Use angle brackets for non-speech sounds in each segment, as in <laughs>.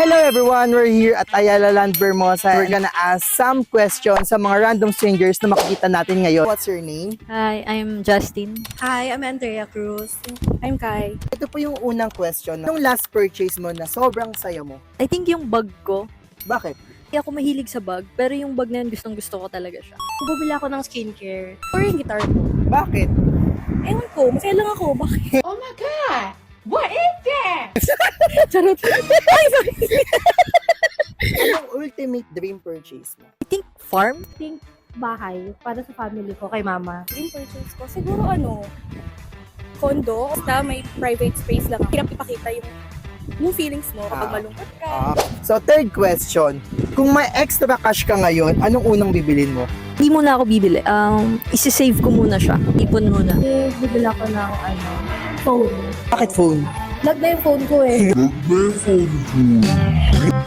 Hello everyone! We're here at Ayala Land, Bermosa. We're gonna ask some questions sa mga random strangers na makikita natin ngayon. What's your name? Hi, I'm Justin. Hi, I'm Andrea Cruz. I'm Kai. Ito po yung unang question. Yung last purchase mo na sobrang saya mo. I think yung bag ko, Bakit? hindi ako mahilig sa bag, pero yung bag na yun gustong gusto ko talaga siya. Bumili ako ng skincare. Or yung guitar ko. Bakit? Ewan ko, masaya lang ako. Bakit? Oh my god! What is that? <laughs> Charot. Anong ultimate dream purchase mo? I think farm? think bahay para sa family ko, kay mama. Dream purchase ko, siguro ano, condo. Basta may private space lang. Hirap ipakita yung yung feelings mo kapag Ah. malungkot ka. Ah, so third question. Kung may extra cash ka ngayon, anong unang bibilin mo? Hindi muna ako bibili. Um, isi-save ko muna siya. Ipon muna. Eh, bibili ako ng ano, phone. Bakit phone? Lag na yung phone ko eh.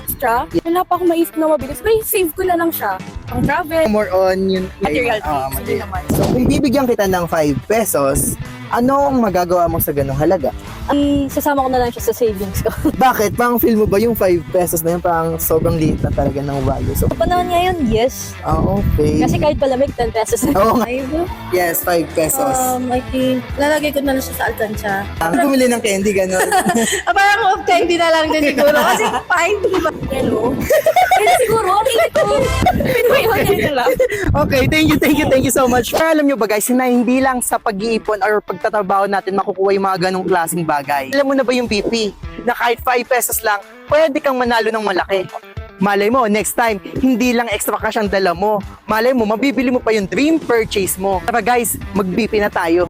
Extra? Wala pa akong maisip na mabilis. Pero save ko na lang siya. Pang travel, More on yung... material things. Hindi material. naman. So kung bibigyan kita ng 5 pesos, ano ang magagawa mo sa ganong halaga? Ay, sasama ko na lang siya sa savings ko. <laughs> Bakit? Parang feel mo ba yung 5 pesos na yun parang sobrang liit na talaga ng value? So, Sa panahon ngayon, yes. ah, okay. Kasi kahit palamig, 10 pesos na. Oo nga. Yes, 5 pesos. Um, I think, lalagay ko na lang siya sa alkansya. Ang bumili ng candy, gano'n. <laughs> Ah, parang off candy na lang din siguro. Kasi five, di ba? Yellow. Pwede siguro, <laughs> okay, thank you, thank you, thank you so much. Pero alam nyo ba guys, na hindi lang sa pag-iipon or pagtatrabaho natin makukuha yung mga ganong klaseng bagay. Alam mo na ba yung PP? Na kahit 5 pesos lang, pwede kang manalo ng malaki. Malay mo, next time, hindi lang extra cash ang dala mo. Malay mo, mabibili mo pa yung dream purchase mo. Tara guys, mag-BP na tayo.